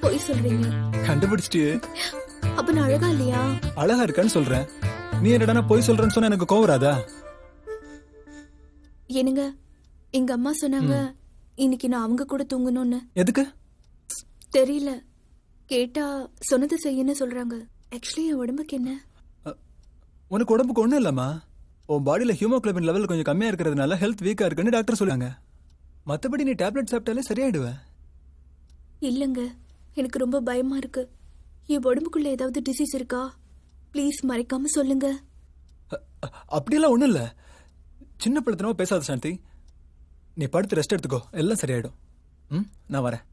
பொய் சொல்றீங்க. கண்டுபிடிச்சிட்டு. அப்ப நான் அழகா இல்லையா? அழகா இருக்கான்னு சொல்றேன். நீ என்னடா போய் சொல்றேன்னு சொன்னா எனக்கு கோவம் வராதா? என்னங்க எங்க அம்மா சொன்னாங்க இன்னைக்கு நான் அவங்க கூட தூங்கணும்னு. எதுக்கு? தெரியல. கேட்டா சொன்னது செய்யன்னு சொல்றாங்க. ஆக்சுவலி என் உடம்புக்கு என்ன? உனக்கு உடம்புக்கு ஒண்ணும் இல்லம்மா. உன் பாடியில ஹியூமோகுளோபின் லெவல் கொஞ்சம் கம்மியா இருக்கிறதுனால ஹெல்த் வீக்கா இருக்குன்னு டாக்டர் சொல்லுவாங்க மத்தபடி நீ டேப்லெட் சாப்பிட்டாலே சரியாயிடுவ. இல்லங்க எனக்கு ரொம்ப பயமா இருக்கு. என் உடம்புக்குள்ள ஏதாவது டிசீஸ் இருக்கா? ப்ளீஸ் மறைக்காம சொல்லுங்க. அப்படியெல்லாம் ஒண்ணும் இல்ல. சின்ன பிள்ளைத்தனமா பேசாத சாந்தி. நீ படுத்து ரெஸ்ட் எடுத்துக்கோ. எல்லாம் சரியாயிடும். ம் நான் வரேன்.